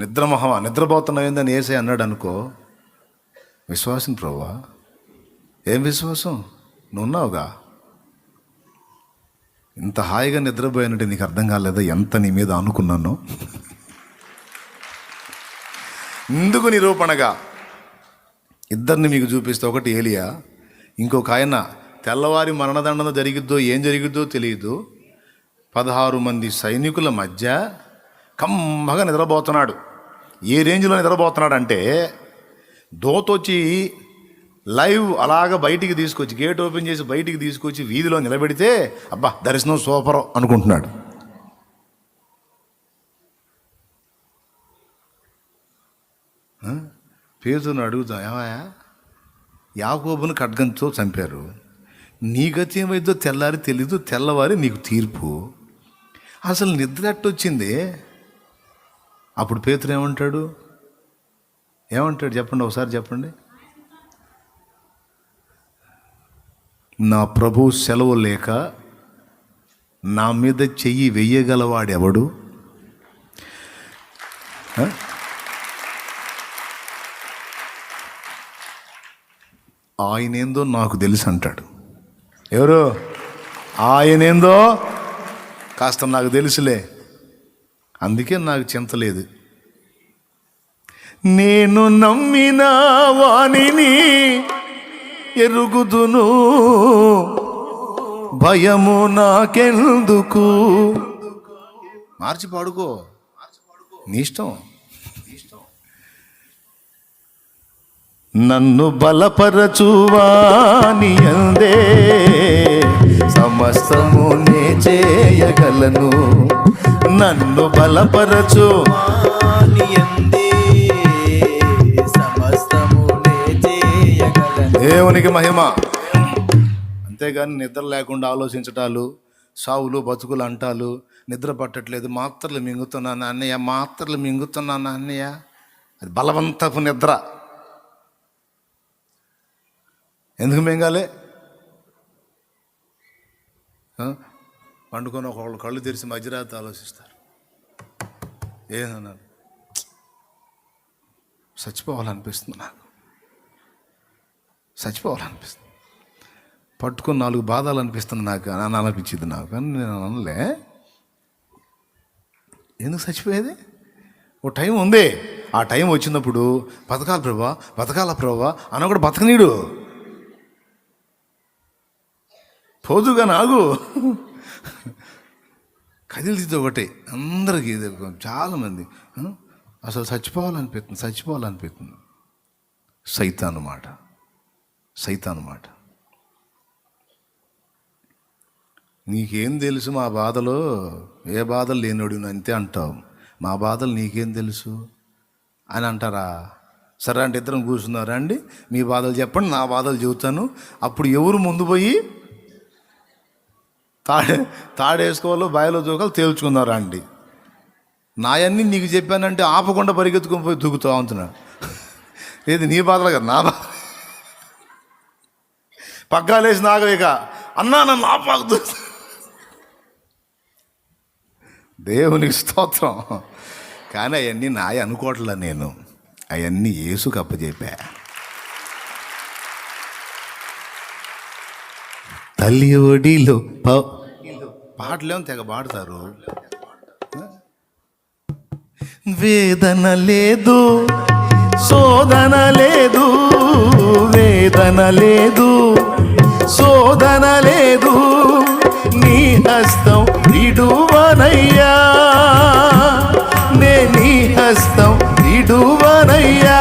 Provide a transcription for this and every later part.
నిద్ర నిద్రపోతున్నాయిందని నిద్రపోతున్నావు ఏందని అన్నాడు అనుకో విశ్వాసం ప్రభా ఏం విశ్వాసం? నువ్వు ఉన్నావుగా ఇంత హాయిగా నిద్రపోయానంటే నీకు అర్థం కాలేదా? ఎంత నీ మీద అనుకున్నాను ఇందుకు నిరూపణగా ఇద్దరిని మీకు చూపిస్తే. ఒకటి ఏలియా ఇంకొక ఆయన తెల్లవారి మరణదండన జరిగిద్దో ఏం జరిగిద్దో తెలియదు. పదహారు మంది సైనికుల మధ్య కమ్మగా నిద్రపోతున్నాడు. ఏ రేంజ్లో నిద్రపోతున్నాడు అంటే దోతొచ్చి లైవ్ అలాగ బయటికి తీసుకొచ్చి గేట్ ఓపెన్ చేసి బయటికి తీసుకొచ్చి వీధిలో నిలబెడితే అబ్బా దర్శనం సూపర్ అనుకుంటున్నాడు. పేదను అడుగుతాం ఏమయ్యా? యాకోబును ఖడ్గంతో చంపారు. నీ గతి ఏమైందో తెల్లారి తెలీదు తెల్లవారి నీకు తీర్పు. అసలు నిద్ర ఎట్టొచ్చింది? అప్పుడు పేతురు ఏమంటాడు? ఏమంటాడు? చెప్పండి ఒకసారి చెప్పండి. నా ప్రభు సెలవు లేక నా మీద చెయ్యి వెయ్యగలవాడెవడు ఆయనేందో నాకు తెలుసు అంటాడు. ఎవరు? ఆయనేందో? కాస్త నాకు తెలుసులే. అందుకే నాకు చింత లేదు. నేను నమ్మిన వాణిని ఎరుగుదును. భయము నాకెందుకు? మార్చి పాడుకో నీ ఇష్టం. నన్ను బలపరచువాని అందే. సమస్తము నే చేయగలను. నన్ను బలపరచు. దేవునికి మహిమ. అంతేగాని నిద్ర లేకుండా ఆలోచించటాలు సావులు బతుకులు అంటాలు నిద్ర పట్టట్లేదు మాత్రలు మింగుతున్నాను అన్నయ్య మాత్రలు మింగుతున్నాను అన్నయ్య. అది బలవంతపు నిద్ర. ఎందుకు మింగాలి? పండుకొని ఒకళ్ళు కళ్ళు తెరిచి మధ్యరాత్రి ఆలోచిస్తారు. ఏదన్నారు చచ్చిపోవాలనిపిస్తుంది నాకు. చచ్చిపోవాలనిపిస్తుంది. పట్టుకొని నాలుగు బాధలు అనిపిస్తుంది నాకు అని అనిపించింది నాకు కానీ నేను అనలే. ఎందుకు చచ్చిపోయేది? ఓ టైం ఉంది. ఆ టైం వచ్చినప్పుడు బతకాలి ప్రభా బతకాల ప్రభా అని కూడా బతకనీడు. పోదుగా నాగు. కదిలితే ఒకటే. అందరికీ ఇది చాలామంది అసలు చచ్చిపోవాలనిపిస్తుంది చచ్చిపోవాలనిపిస్తుంది. సైతాను మాట. సైతాను మాట. నీకేం తెలుసు మా బాధలో? ఏ బాధలు లేనోడు అంతే అంటావు. మా బాధలు నీకేం తెలుసు? అని అంటారా? సరే అంటే ఇద్దరం కూర్చున్నారా అండి మీ బాధలు చెప్పండి నా బాధలు చెబుతాను. అప్పుడు ఎవరు ముందు పోయి తాడే తాడేసుకోవాలో బాయలో దూకాలు తేల్చుకున్నారా అండి? నాయన్నీ నీకు చెప్పానంటే ఆపకుండా పరిగెత్తుకొని పోయి దూకుతావు అంటున్నాడు ఏది నీ బాధలు కదా నా బాధ? పగ్గాలేసి నాగలేక అన్నా నన్ను ఆపాకు దేవునికి స్తోత్రం. కానీ అవన్నీ నాయ అనుకోవట్లే నేను. అవన్నీ ఏసుకు అప్పచెప్పా తల్లి ఒడిలో ప పాటలేమో తెగ పాడతారు. వేదన లేదు శోధన లేదు వేదన లేదు శోధన లేదు నీ హస్తం విడువనయ్యా నే నీ హస్తం విడువనయ్యా.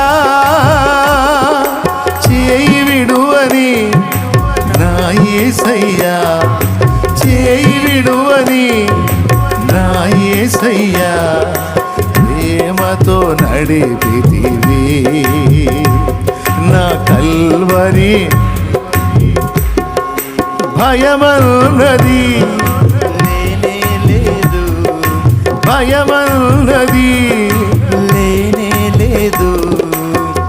ఏసయ్యా చేయి విడువని నా ఏసయ్యా ప్రేమతో నడిపితివి. నా కల్వరి భయమన్నది. లేదు. భయమన్నది. లేనే లేదు.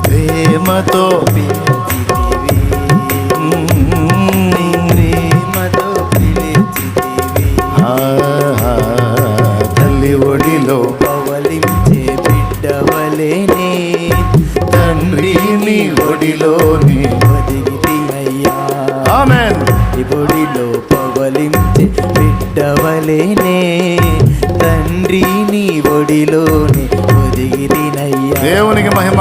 ప్రేమతో బిడ్డవలేనే తండ్రి నీ ఒడిలోని ఒదిగితినయ్యా. దేవునికి మహిమ.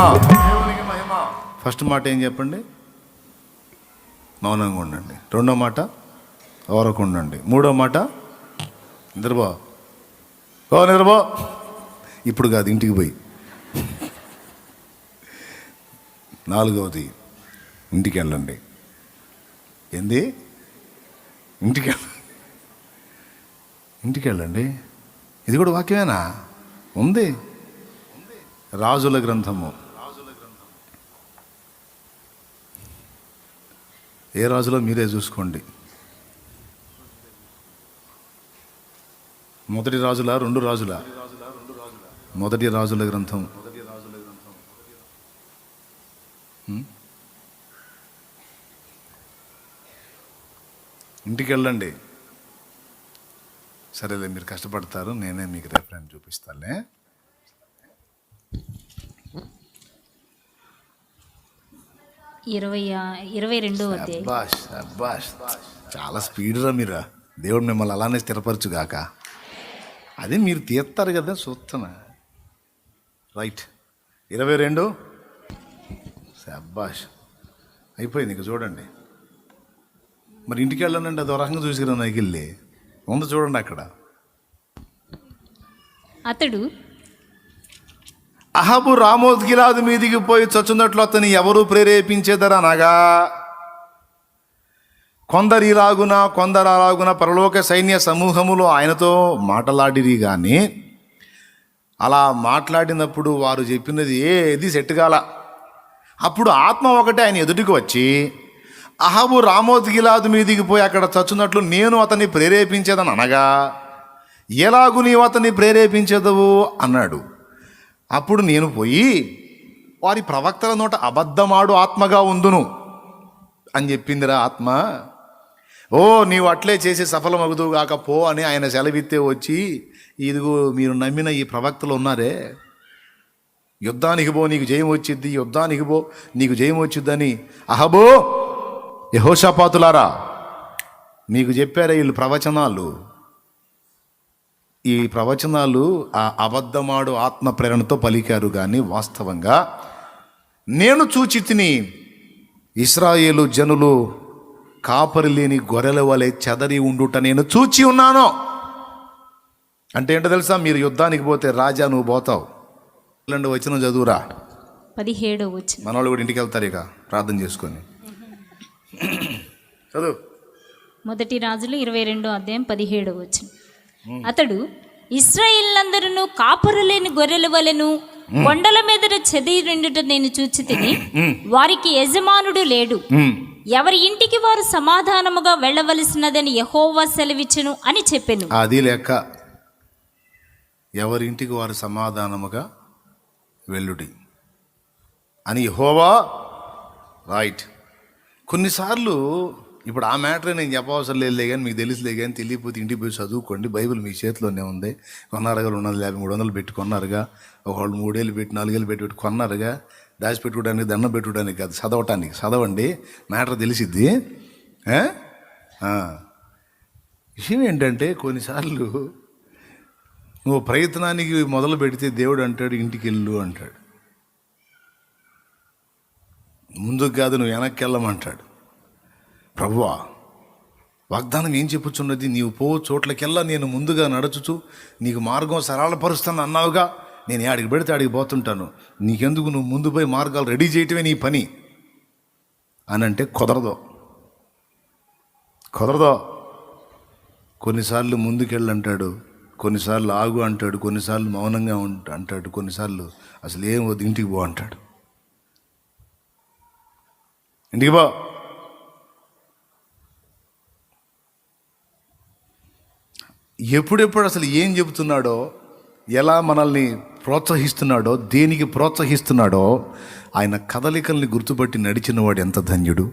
ఫస్ట్ మాట ఏం చెప్పండి? మౌనంగా ఉండండి. రెండో మాట ఓరకు ఉండండి. మూడో మాట నిద్రబో ఓ నిద్రబో ఇప్పుడు కాదు ఇంటికి పోయి. నాలుగవది ఇంటికి వెళ్ళండి. ఏంది? ఇంటికి వెళ్ళ ఇంటికి వెళ్ళండి ఇది కూడా వాక్యమేనా? ఉంది. రాజుల గ్రంథము. ఏ రాజులో మీరే చూసుకోండి. మొదటి రాజుల రెండు రాజుల? మొదటి రాజుల గ్రంథం ఇంటికి వెళ్ళండి సరేలే మీరు కష్టపడతారు నేనే మీకు రెఫరెన్స్ చూపిస్తానులే ఇరవై ఇరవై రెండో అబ్బాష్ అబ్బాష్ చాలా స్పీడ్ రా మీరా. దేవుడు మిమ్మల్ని అలానే స్థిరపరచుగాక. అదే మీరు తీస్తారు కదా చూస్తున్నా. రైట్ ఇరవై రెండు. అబ్బాష్ అయిపోయింది ఇక చూడండి. మరి ఇంటికి వెళ్ళానండి అది ఒక రకంగా చూసిరా నాకు వెళ్ళి ఉంది చూడండి అక్కడ. అతడు అహబు రామోద్గిలాదు మీదికి పోయి చచ్చున్నట్లు అతని ఎవరు ప్రేరేపించేదరనగా కొందరి రాగున కొందరు రాగున పరలోక సైన్య సమూహములో ఆయనతో మాటలాడిరి కానీ అలా మాట్లాడినప్పుడు వారు చెప్పినది ఏది సెట్ కాల అప్పుడు ఆత్మ ఒకటే ఆయన ఎదుటికి వచ్చి అహబు రామోద్గిలాదు మీదికి పోయి అక్కడ చచ్చున్నట్లు నేను అతన్ని ప్రేరేపించేదని అనగా ఎలాగు నీవు అతన్ని ప్రేరేపించేదవు? అన్నాడు. అప్పుడు నేను పోయి వారి ప్రవక్తల నోట అబద్ధమాడు ఆత్మగా ఉందును. అని చెప్పిందిరా ఆత్మ ఓ నీవు అట్లే చేసి సఫలమగుదు కాక పో అని ఆయన సెలవిత్తే వచ్చి ఇదిగో మీరు నమ్మిన ఈ ప్రవక్తలు ఉన్నారే. యుద్ధానికి పో నీకు జయం వచ్చిద్ది యుద్ధానికి పో నీకు జయం వచ్చిద్దని. అహబో! యహోషాపాతులారా మీకు చెప్పారా వీళ్ళు ప్రవచనాలు. ఈ ప్రవచనాలు ఆ అబద్ధమాడు ఆత్మ ప్రేరణతో పలికారు కానీ వాస్తవంగా నేను చూచి తిని ఇస్రాయేలు జనులు కాపరి లేని గొర్రెల వలె చెదరి ఉండుట నేను చూచి ఉన్నాను. అంటే ఏంటో తెలుసా? మీరు యుద్ధానికి పోతే రాజా నువ్వు పోతావు. ఇలాంటి వచ్చిన చదువురా. పదిహేడో వచ్చిన మన వాళ్ళు కూడా ఇంటికి వెళ్తారు ఇక ప్రార్థన చేసుకొని. చదువు. మొదటి రాజులు ఇరవై రెండో అధ్యాయం పదిహేడో వచ్చిన అతడు ఇస్రాయిల్లందరూ కాపురలేని గొర్రెల వలెను కొండల మీద చెదిరిండుట నేను చూచి తిని వారికి యజమానుడు లేడు. ఎవరి ఇంటికి వారు సమాధానముగా వెళ్ళవలసినదని యహోవా సెలవిచ్చును అని చెప్పెను. అది లెక్క. ఎవరింటికి వారు సమాధానముగా వెళ్ళుడి అని హోవా రైట్. కొన్నిసార్లు ఇప్పుడు ఆ మ్యాటర్ నేను చెప్పవసరం లేదులే కానీ మీకు తెలుసులే కానీ తెలియకపోతే ఇంటికి పోయి చదువుకోండి. బైబిల్ మీ చేతిలోనే ఉంది. కొన్నారుగా రెండు వందల యాభై మూడు వందలు పెట్టి కొన్నారుగా. ఒకళ్ళు మూడేళ్ళు పెట్టి నాలుగేళ్ళు పెట్టి పెట్టి కొన్నారుగా. దాచిపెట్టుకోవడానికి దండం పెట్టుకోవడానికి కాదు చదవటానికి. చదవండి. మ్యాటర్ తెలిసిద్ది. విషయం ఏంటంటే కొన్నిసార్లు నువ్వు ప్రయత్నానికి మొదలు పెడితే దేవుడు అంటాడు ఇంటికి వెళ్ళు అంటాడు. ముందుకు కాదు నువ్వు వెనక్కి వెళ్ళమంటాడు ప్రభువా వాగ్దానం ఏం చెప్పుచున్నది? నీవు పో చోట్లకెల్లా నేను ముందుగా నడుచుచు నీకు మార్గం సరళపరుస్తాను అన్నావుగా నేను ఆడికి పెడితే ఆడికి పోతుంటాను. నీకెందుకు నువ్వు ముందు పోయి మార్గాలు రెడీ చేయటమే నీ పని? అని అంటే కుదరదు. కుదరదు. కొన్నిసార్లు ముందుకెళ్ళంటాడు కొన్నిసార్లు ఆగు అంటాడు కొన్నిసార్లు మౌనంగా ఉంట అంటాడు కొన్నిసార్లు అసలు ఏం వద్దు ఇంటికి పో అంటాడు. ఇంటికి పో? ఎప్పుడెప్పుడు అసలు ఏం చెబుతున్నాడో ఎలా మనల్ని ప్రోత్సహిస్తున్నాడో దేనికి ప్రోత్సహిస్తున్నాడో ఆయన కదలికల్ని గుర్తుపట్టి నడిచిన వాడు ఎంత ధన్యుడు?